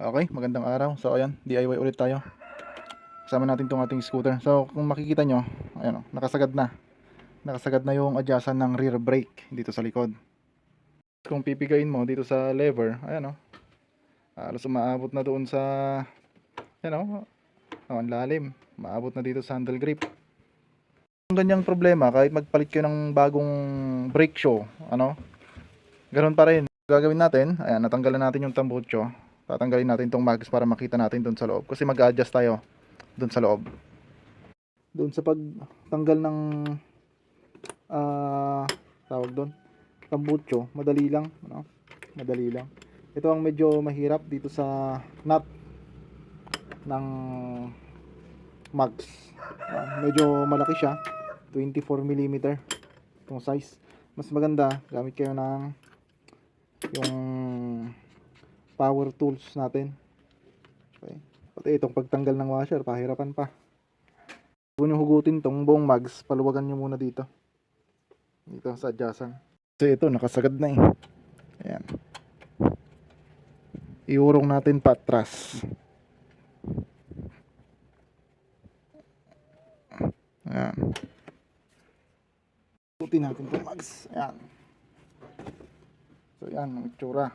Okay, magandang araw. So ayan, DIY ulit tayo. Kasama natin tong ating scooter. So kung makikita nyo, ayan o, nakasagad na. Nakasagad na yung adjustan ng rear brake dito sa likod. Kung pipigain mo dito sa lever, ayan o. Halos umaabot na doon sa, ayan o, oh, ang lalim. Maabot na dito sa handle grip. Yung ganyang problema, kahit magpalit kayo ng bagong brake show, ano, ganun pa rin. Gagawin natin, ayan, natanggalan natin yung tambucho tatanggalin natin tong mags para makita natin doon sa loob. Kasi mag-adjust tayo doon sa loob. Doon sa pagtanggal ng ah tawag doon tambucho madali lang ano? Madali lang. Ito ang medyo mahirap dito sa nut ng mags. Ah, medyo malaki siya. 24 mm itong size. Mas maganda gamit kayo ng yung power tools natin. Okay. Pati itong pagtanggal ng washer, pahirapan pa. Kung nyo hugutin tong buong mags, paluwagan nyo muna dito. Dito sa adjustan. Kasi ito, nakasagad na eh. Ayan. Iurong natin patras. Ayan. Hugutin natin itong mags. Ayan. So, yan, ang itsura.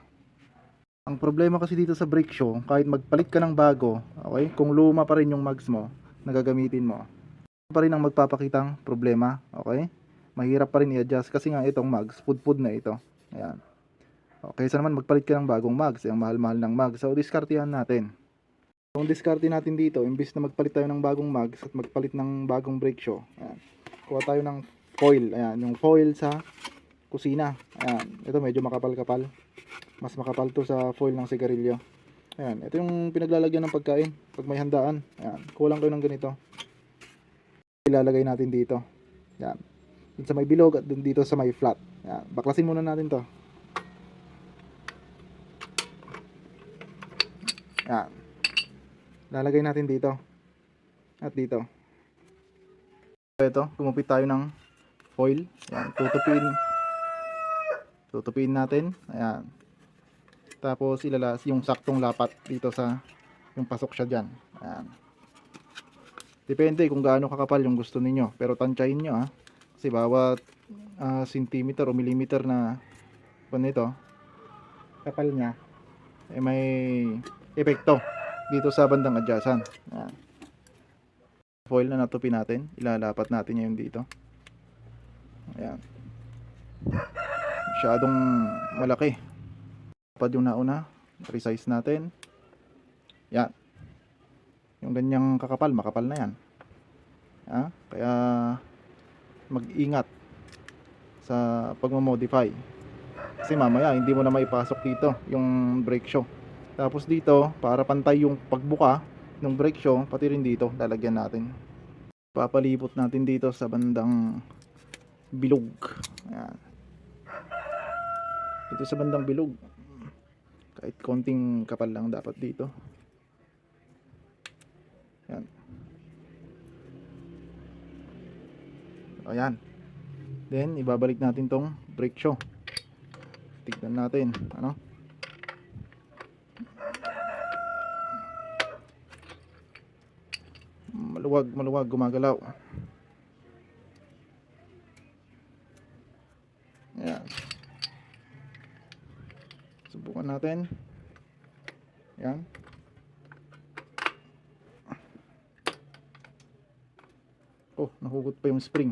Ang problema kasi dito sa brake show, kahit magpalit ka ng bago, okay, kung luma pa rin yung mags mo na gagamitin mo, pa rin ang magpapakitang problema, okay? Mahirap pa rin i-adjust kasi nga itong mags, pudpud na ito. Ayan. Okay, sa naman magpalit ka ng bagong mags, ang mahal-mahal ng mags. So, diskartehan natin. Kung diskarte natin dito, imbis na magpalit tayo ng bagong mags at magpalit ng bagong brake show, ayan. Kuha tayo ng foil, ayan, yung foil sa kusina. Ayan, ito medyo makapal-kapal. Mas makapal to sa foil ng sigarilyo. Ayan, ito yung pinaglalagyan ng pagkain pag may handaan, ayan, kulang kayo ng ganito. Ilalagay natin dito. Ayan, dun sa may bilog at dun dito sa may flat. Ayan, baklasin muna natin to. Ayan, lalagay natin dito at dito. Ito, gumupit tayo ng foil. Ayan, tutupin tutupin natin ayan tapos ilalas yung saktong lapat dito sa yung pasok siya dyan. Ayan. Depende kung gaano kakapal yung gusto ninyo. Pero tansyahin nyo ha. Kasi bawat ah, centimeter o millimeter na kung ito, kapal niya, eh may epekto dito sa bandang adyasan. Ayan. Foil na natupi natin. Ilalapat natin ngayon dito. Ayan. Masyadong malaki. Dapat yung nauna resize natin. Yan. Yung ganyang kakapal makapal na yan. Ha? kaya mag ingat sa pagmamodify kasi mamaya hindi mo na maipasok dito yung brake show. Tapos dito para pantay yung pagbuka ng brake show pati rin dito lalagyan natin. Papalipot natin dito sa bandang bilog. Ayan. Dito sa bandang bilog. Kahit konting kapal lang dapat dito. Yan ayan. Then ibabalik natin tong brake show. Tignan natin ano? Maluwag maluwag gumagalaw ayan Subukan natin. Yan. Oh, nahugot pa yung spring.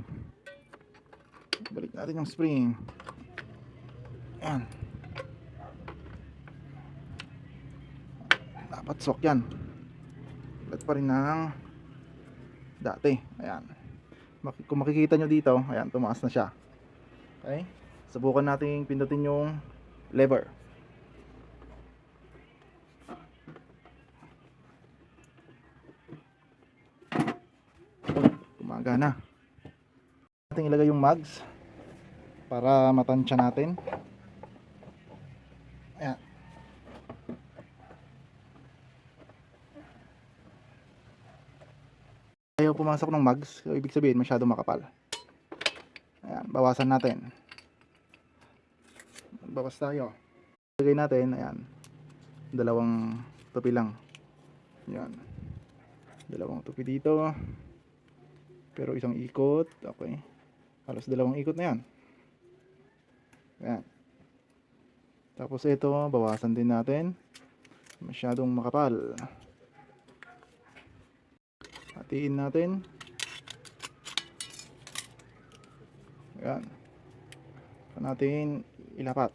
Balik natin yung spring. Yan. Dapat sok yan. Ulat pa rin ng dati. Ayan. Kung makikita nyo dito, ayan, tumaas na siya. Okay? Subukan natin pindutin yung lever. Gumagana natin ilagay yung mags para matansya natin ayan ayaw pumasok ng mags so ibig sabihin masyado makapal ayan bawasan natin bawas tayo ilagay natin ayan dalawang tupi lang. Yan. Dalawang tupi dito. Pero isang ikot. Okay. Halos dalawang ikot na yan. Yan. Tapos ito, bawasan din natin. Masyadong makapal. Hatiin natin. Yan. Saka natin ilapat.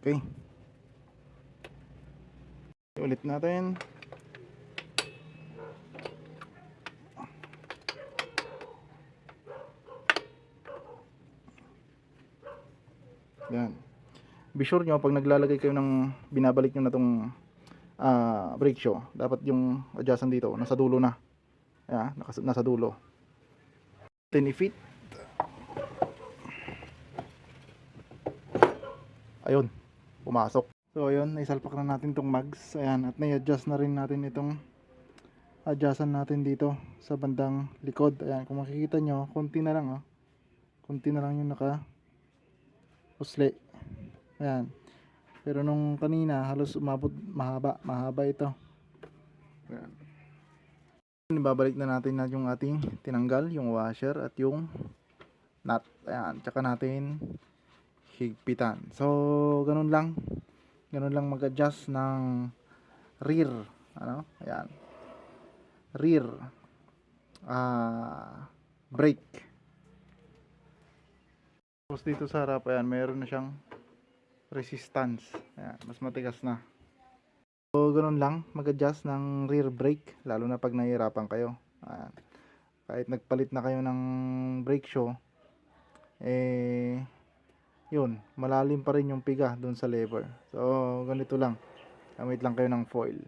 Okay. Ulit natin. Yan. Be sure nyo, pag naglalagay kayo ng binabalik nyo na tong ah, brake shoe, dapat yung adjustan dito, nasa dulo na. Ayan, nasa, nasa dulo. 10 feet. Ayun, pumasok. So, ayun, naisalpak na natin tong mags. Ayan, at nai-adjust na rin natin itong adjustan natin dito sa bandang likod. Ayan, kung makikita nyo, konti na lang, oh. Konti na lang yung naka usli. Ayan. Pero nung kanina, halos umabot mahaba, mahaba ito. Ayan. Ibabalik na natin na yung ating tinanggal, yung washer at yung nut. Ayan, tsaka natin higpitan. So, ganun lang. Ganun lang mag-adjust ng rear. Ano? Ayan. Rear. Ah, brake. Tapos dito sa harap, ayan, meron na siyang resistance. Ayan, mas matigas na. So, ganun lang, mag-adjust ng rear brake, lalo na pag nahihirapan kayo. Ayan. Kahit nagpalit na kayo ng brake shoe, eh, yun, malalim pa rin yung piga doon sa lever. So, ganito lang. Gamit lang kayo ng foil.